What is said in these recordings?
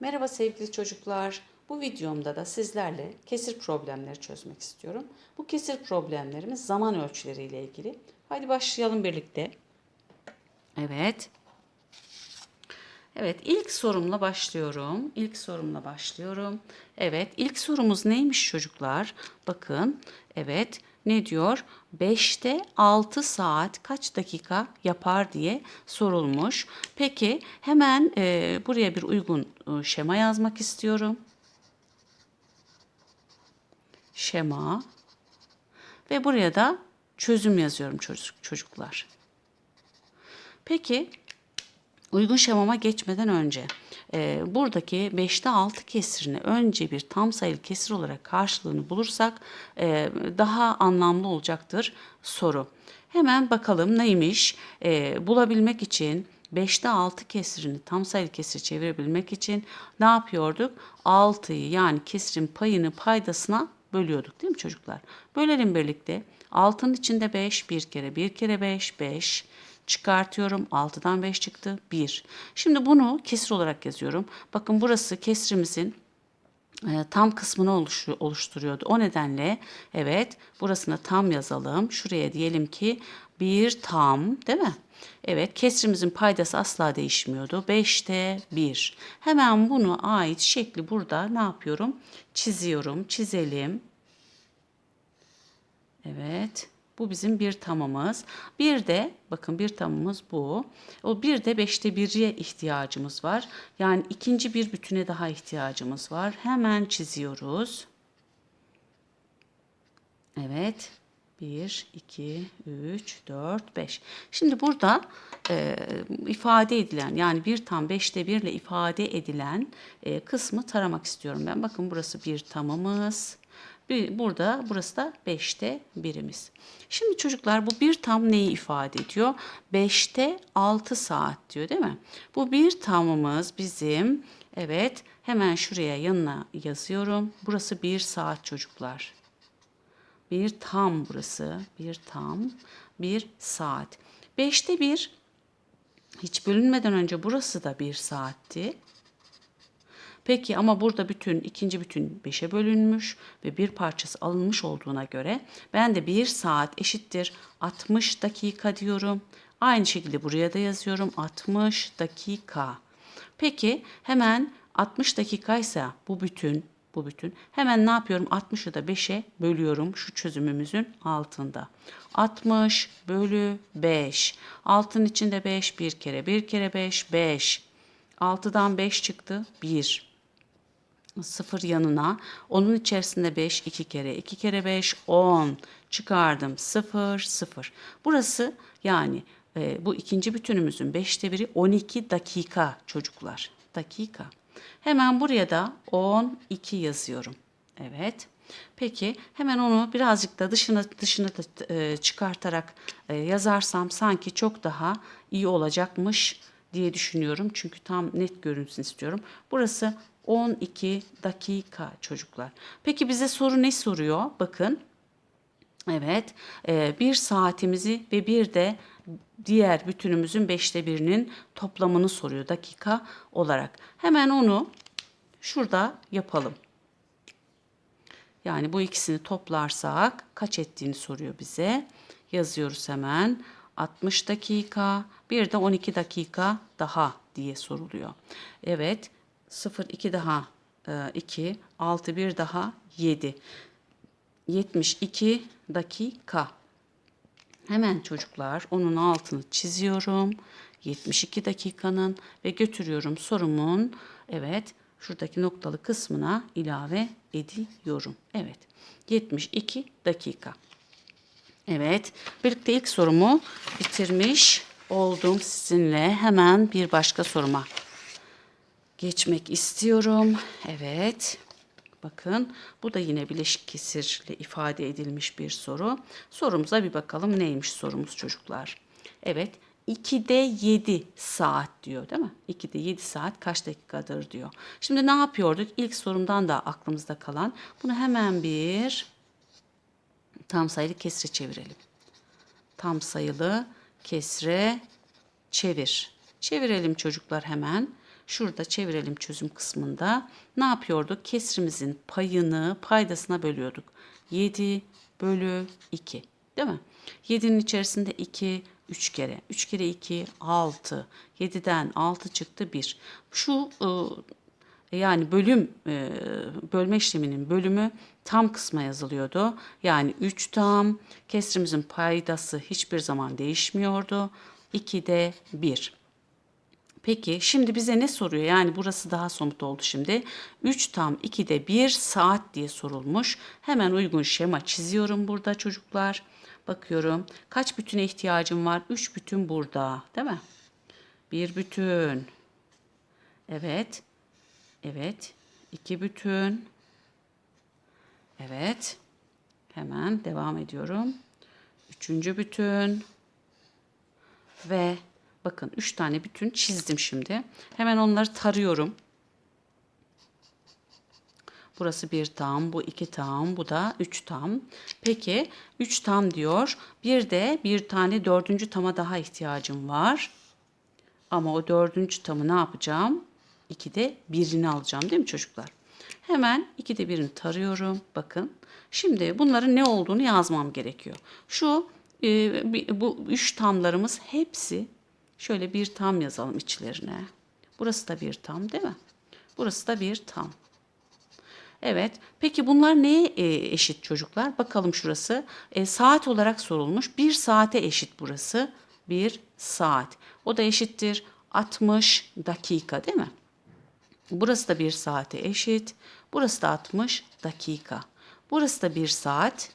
Merhaba sevgili çocuklar. Bu videomda da sizlerle kesir problemleri çözmek istiyorum. Bu kesir problemlerimiz zaman ölçüleriyle ilgili. Hadi başlayalım birlikte. Evet. Evet, ilk sorumla başlıyorum. İlk sorumla başlıyorum. Evet, ilk sorumuz neymiş çocuklar? Bakın, evet, ne diyor? 5'te 6 saat kaç dakika yapar diye sorulmuş. Peki, hemen e, buraya bir uygun e, şema yazmak istiyorum. Şema. Ve buraya da çözüm yazıyorum çocuk, çocuklar. Peki, Uygun şemama geçmeden önce e, buradaki 5'te 6 kesirini önce bir tam sayılı kesir olarak karşılığını bulursak e, daha anlamlı olacaktır soru. Hemen bakalım neymiş? E, bulabilmek için 5'te 6 kesirini tam sayılı kesir çevirebilmek için ne yapıyorduk? 6'yı yani kesirin payını paydasına bölüyorduk değil mi çocuklar? Bölelim birlikte. 6'nın içinde 5, bir kere, bir kere 5, 5. Çıkartıyorum. 6'dan 5 çıktı. 1. Şimdi bunu kesir olarak yazıyorum. Bakın burası kesrimizin e, tam kısmını oluşturuyordu. O nedenle evet burasına tam yazalım. Şuraya diyelim ki bir tam değil mi? Evet kesrimizin paydası asla değişmiyordu. 5'te 1. Hemen bunu ait şekli burada ne yapıyorum? Çiziyorum. Çizelim. Evet. Bu bizim bir tamamız. Bir de bakın bir tamamız bu. O bir de beşte birye ihtiyacımız var. Yani ikinci bir bütüne daha ihtiyacımız var. Hemen çiziyoruz. Evet. 1, 2, 3, 4, 5. Şimdi burada e, ifade edilen yani bir tam beşte birle ifade edilen e, kısmı taramak istiyorum ben. Bakın burası bir tamamız. Burada burası da 5'te birimiz. Şimdi çocuklar bu bir tam neyi ifade ediyor? 5'te 6 saat diyor değil mi? Bu bir tamımız bizim evet hemen şuraya yanına yazıyorum. Burası bir saat çocuklar. Bir tam burası. Bir tam. Bir saat. Beşte bir hiç bölünmeden önce burası da bir saatti. Peki ama burada bütün ikinci bütün 5'e bölünmüş ve bir parçası alınmış olduğuna göre ben de 1 saat eşittir 60 dakika diyorum. Aynı şekilde buraya da yazıyorum 60 dakika. Peki hemen 60 dakikaysa bu bütün bu bütün. Hemen ne yapıyorum? 60'ı da 5'e bölüyorum şu çözümümüzün altında. 60 bölü 5. Altın içinde 5 bir kere. Bir kere 5 5. 6'dan 5 çıktı 1. 0 yanına. Onun içerisinde 5 2 kere. 2 kere 5 10. Çıkardım 0 0. Burası yani e, bu ikinci bütünümüzün 5'te biri 12 dakika çocuklar. Dakika. Hemen buraya da 12 yazıyorum. Evet. Peki hemen onu birazcık da dışına dışına da, e, çıkartarak e, yazarsam sanki çok daha iyi olacakmış diye düşünüyorum. Çünkü tam net görünsün istiyorum. Burası 12 dakika çocuklar. Peki bize soru ne soruyor? Bakın. Evet, e, bir saatimizi ve bir de diğer bütünümüzün beşte birinin toplamını soruyor dakika olarak. Hemen onu şurada yapalım. Yani bu ikisini toplarsak kaç ettiğini soruyor bize. Yazıyoruz hemen. 60 dakika, bir de 12 dakika daha diye soruluyor. Evet, 0 2 daha 2, 6 1 daha 7. 72 dakika. Hemen çocuklar onun altını çiziyorum. 72 dakikanın ve götürüyorum sorumun evet şuradaki noktalı kısmına ilave ediyorum. Evet 72 dakika. Evet birlikte ilk sorumu bitirmiş oldum sizinle. Hemen bir başka soruma geçmek istiyorum. Evet. Bakın bu da yine bileşik kesirle ifade edilmiş bir soru. Sorumuza bir bakalım neymiş sorumuz çocuklar. Evet 2'de 7 saat diyor değil mi? 2'de 7 saat kaç dakikadır diyor. Şimdi ne yapıyorduk? İlk sorumdan da aklımızda kalan. Bunu hemen bir tam sayılı kesre çevirelim. Tam sayılı kesre çevir. Çevirelim çocuklar hemen. Şurada çevirelim çözüm kısmında. Ne yapıyorduk? Kesrimizin payını paydasına bölüyorduk. 7 bölü 2 değil mi? 7'nin içerisinde 2, 3 kere. 3 kere 2, 6. 7'den 6 çıktı 1. Şu ıı, yani bölüm e, bölme işleminin bölümü tam kısma yazılıyordu. Yani 3 tam kesrimizin paydası hiçbir zaman değişmiyordu. 2'de 1. Peki şimdi bize ne soruyor? Yani burası daha somut oldu şimdi. 3 tam 2'de 1 saat diye sorulmuş. Hemen uygun şema çiziyorum burada çocuklar. Bakıyorum. Kaç bütüne ihtiyacım var? 3 bütün burada, değil mi? Bir bütün. Evet. Evet. iki bütün. Evet. Hemen devam ediyorum. Üçüncü bütün. Ve bakın üç tane bütün çizdim şimdi. Hemen onları tarıyorum. Burası bir tam, bu iki tam, bu da üç tam. Peki üç tam diyor. Bir de bir tane dördüncü tama daha ihtiyacım var. Ama o dördüncü tamı ne yapacağım? İkide birini alacağım değil mi çocuklar? Hemen ikide birini tarıyorum. Bakın. Şimdi bunların ne olduğunu yazmam gerekiyor. Şu e, bu üç tamlarımız hepsi şöyle bir tam yazalım içlerine. Burası da bir tam değil mi? Burası da bir tam. Evet. Peki bunlar neye e, eşit çocuklar? Bakalım şurası. E, saat olarak sorulmuş. Bir saate eşit burası. Bir saat. O da eşittir 60 dakika değil mi? Burası da bir saate eşit. Burası da 60 dakika. Burası da bir saat.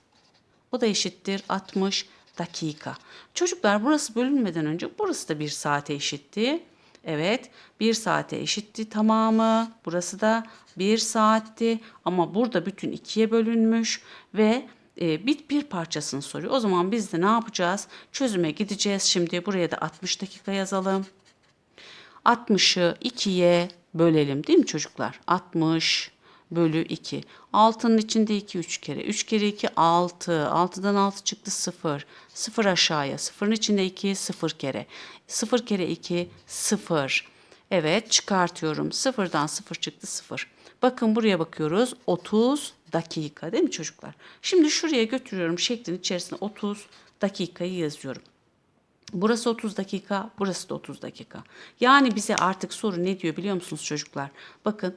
O da eşittir 60 dakika. Çocuklar burası bölünmeden önce burası da bir saate eşitti. Evet bir saate eşitti tamamı. Burası da bir saatti ama burada bütün ikiye bölünmüş ve e, bir, bir parçasını soruyor. O zaman biz de ne yapacağız? Çözüme gideceğiz. Şimdi buraya da 60 dakika yazalım. 60'ı 2'ye bölelim değil mi çocuklar? 60 bölü 2. 6'nın içinde 2 3 kere. 3 kere 2 6. 6'dan 6 çıktı 0. 0 aşağıya. 0'ın içinde 2 0 kere. 0 kere 2 0. Evet çıkartıyorum. 0'dan 0 çıktı 0. Bakın buraya bakıyoruz. 30 dakika değil mi çocuklar? Şimdi şuraya götürüyorum şeklin içerisine 30 dakikayı yazıyorum. Burası 30 dakika, burası da 30 dakika. Yani bize artık soru ne diyor biliyor musunuz çocuklar? Bakın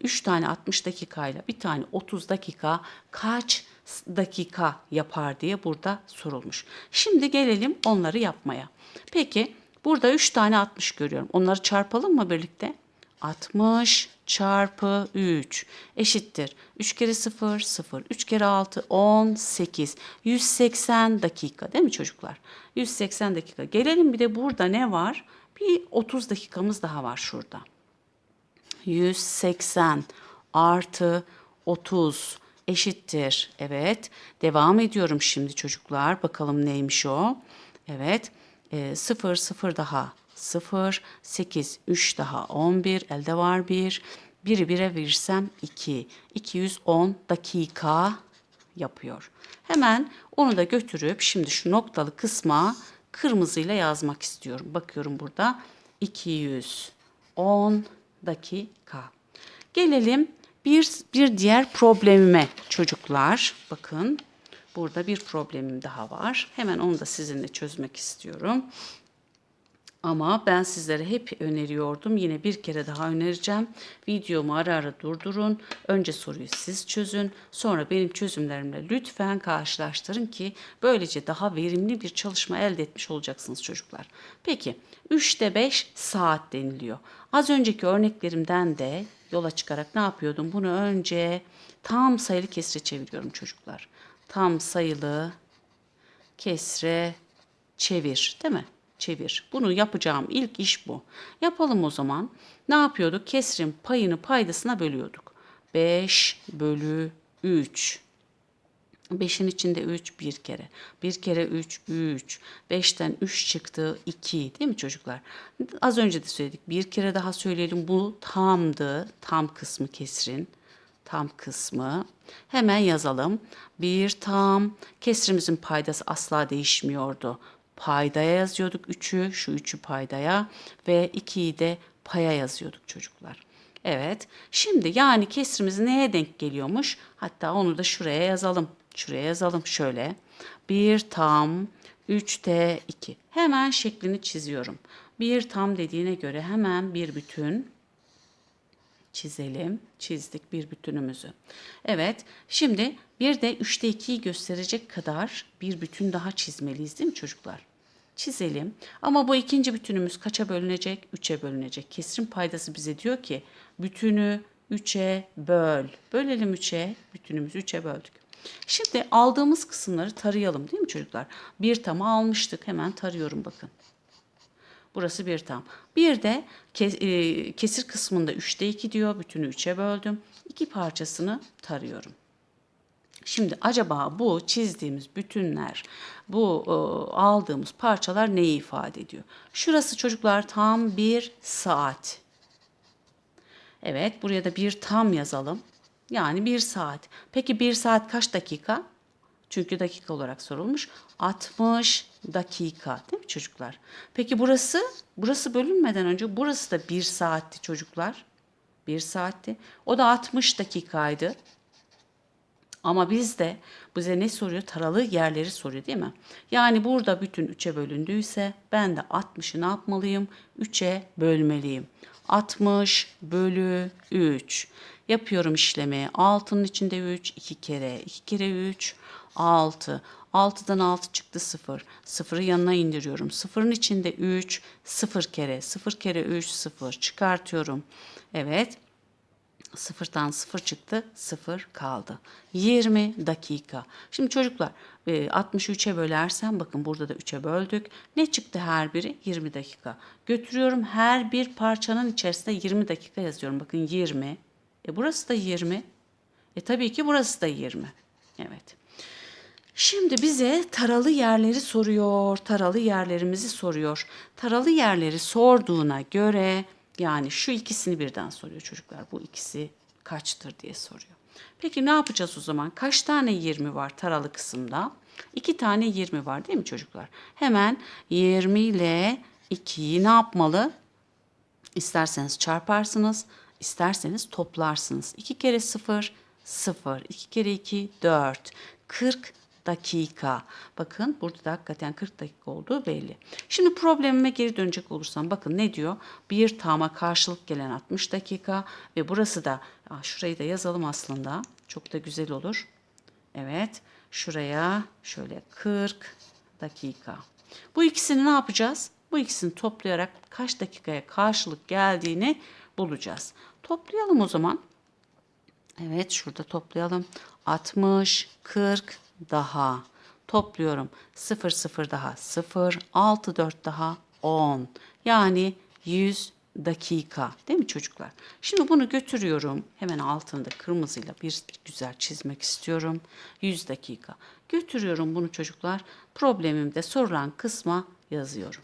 3 tane 60 dakikayla bir tane 30 dakika kaç dakika yapar diye burada sorulmuş. Şimdi gelelim onları yapmaya. Peki burada 3 tane 60 görüyorum. Onları çarpalım mı birlikte? 60 çarpı 3 eşittir. 3 kere 0 0. 3 kere 6 18. 180 dakika değil mi çocuklar? 180 dakika. Gelelim bir de burada ne var? Bir 30 dakikamız daha var şurada. 180 artı 30 eşittir. Evet. Devam ediyorum şimdi çocuklar. Bakalım neymiş o. Evet. E, 0 0 daha 0 8 3 daha 11 elde var 1. 1'i 1'e verirsem 2. 210 dakika yapıyor. Hemen onu da götürüp şimdi şu noktalı kısma kırmızıyla yazmak istiyorum. Bakıyorum burada 210 dakika. Gelelim bir, bir diğer problemime çocuklar. Bakın burada bir problemim daha var. Hemen onu da sizinle çözmek istiyorum. Ama ben sizlere hep öneriyordum. Yine bir kere daha önereceğim. Videomu ara ara durdurun. Önce soruyu siz çözün. Sonra benim çözümlerimle lütfen karşılaştırın ki böylece daha verimli bir çalışma elde etmiş olacaksınız çocuklar. Peki 3'te 5 saat deniliyor. Az önceki örneklerimden de yola çıkarak ne yapıyordum? Bunu önce tam sayılı kesre çeviriyorum çocuklar. Tam sayılı kesre çevir değil mi? Çevir. Bunu yapacağım ilk iş bu. Yapalım o zaman. Ne yapıyorduk? Kesrin payını paydasına bölüyorduk. 5 bölü 3. 5'in içinde 3 bir kere. Bir kere 3 3. 5'ten 3 çıktı 2 değil mi çocuklar? Az önce de söyledik. Bir kere daha söyleyelim. Bu tamdı. Tam kısmı kesrin tam kısmı. Hemen yazalım. Bir tam kesrimizin paydası asla değişmiyordu. Paydaya yazıyorduk 3'ü, şu 3'ü paydaya ve 2'yi de paya yazıyorduk çocuklar. Evet. Şimdi yani kesrimiz neye denk geliyormuş? Hatta onu da şuraya yazalım. Şuraya yazalım şöyle. 1 tam 3'te 2. Hemen şeklini çiziyorum. 1 tam dediğine göre hemen bir bütün çizelim. Çizdik bir bütünümüzü. Evet. Şimdi bir de 3'te 2'yi gösterecek kadar bir bütün daha çizmeliyiz değil mi çocuklar? Çizelim. Ama bu ikinci bütünümüz kaça bölünecek? 3'e bölünecek. Kesrin paydası bize diyor ki bütünü 3'e böl. Bölelim 3'e. Bütünümüzü 3'e böldük. Şimdi aldığımız kısımları tarayalım değil mi çocuklar? Bir tamı almıştık. Hemen tarıyorum bakın. Burası bir tam. Bir de e, kesir kısmında 3'te 2 diyor. Bütünü 3'e böldüm. İki parçasını tarıyorum. Şimdi acaba bu çizdiğimiz bütünler, bu e, aldığımız parçalar neyi ifade ediyor? Şurası çocuklar tam bir saat. Evet, buraya da bir tam yazalım. Yani bir saat. Peki bir saat kaç dakika? Çünkü dakika olarak sorulmuş. 60 dakika değil mi çocuklar? Peki burası? Burası bölünmeden önce burası da bir saatti çocuklar. Bir saatti. O da 60 dakikaydı. Ama bizde bize ne soruyor? Taralı yerleri soruyor değil mi? Yani burada bütün 3'e bölündüyse ben de 60'ı ne yapmalıyım? 3'e bölmeliyim. 60 bölü 3. Yapıyorum işlemi. 6'nın içinde 3, 2 kere. 2 kere 3, 6. 6'dan 6 çıktı 0. 0'ı yanına indiriyorum. 0'ın içinde 3, 0 kere. 0 kere 3, 0. Çıkartıyorum. Evet. Sıfırdan sıfır çıktı, sıfır kaldı. 20 dakika. Şimdi çocuklar e, 63'e bölersem bakın burada da 3'e böldük. Ne çıktı her biri? 20 dakika. Götürüyorum her bir parçanın içerisinde 20 dakika yazıyorum. Bakın 20. E burası da 20. E tabii ki burası da 20. Evet. Şimdi bize taralı yerleri soruyor. Taralı yerlerimizi soruyor. Taralı yerleri sorduğuna göre yani şu ikisini birden soruyor çocuklar. Bu ikisi kaçtır diye soruyor. Peki ne yapacağız o zaman? Kaç tane 20 var taralı kısımda? 2 tane 20 var değil mi çocuklar? Hemen 20 ile 2'yi ne yapmalı? İsterseniz çarparsınız, isterseniz toplarsınız. 2 kere 0, 0. 2 kere 2, 4. 40 dakika. Bakın burada da hakikaten 40 dakika olduğu belli. Şimdi problemime geri dönecek olursam bakın ne diyor? Bir tama karşılık gelen 60 dakika ve burası da Aa, şurayı da yazalım aslında. Çok da güzel olur. Evet. Şuraya şöyle 40 dakika. Bu ikisini ne yapacağız? Bu ikisini toplayarak kaç dakikaya karşılık geldiğini bulacağız. Toplayalım o zaman. Evet şurada toplayalım. 60, 40 daha. Topluyorum. 0, 0 daha 0, 6, 4 daha 10. Yani 100 dakika değil mi çocuklar? Şimdi bunu götürüyorum. Hemen altında kırmızıyla bir güzel çizmek istiyorum. 100 dakika. Götürüyorum bunu çocuklar. Problemimde sorulan kısma yazıyorum.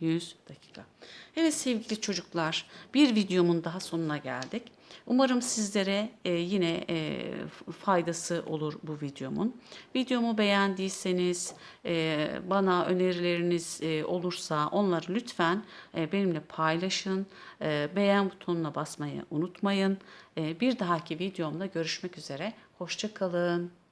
100 dakika. Evet sevgili çocuklar, bir videomun daha sonuna geldik. Umarım sizlere e, yine e, faydası olur bu videomun. Videomu beğendiyseniz, e, bana önerileriniz e, olursa onları lütfen e, benimle paylaşın. E, beğen butonuna basmayı unutmayın. E, bir dahaki videomda görüşmek üzere. Hoşçakalın.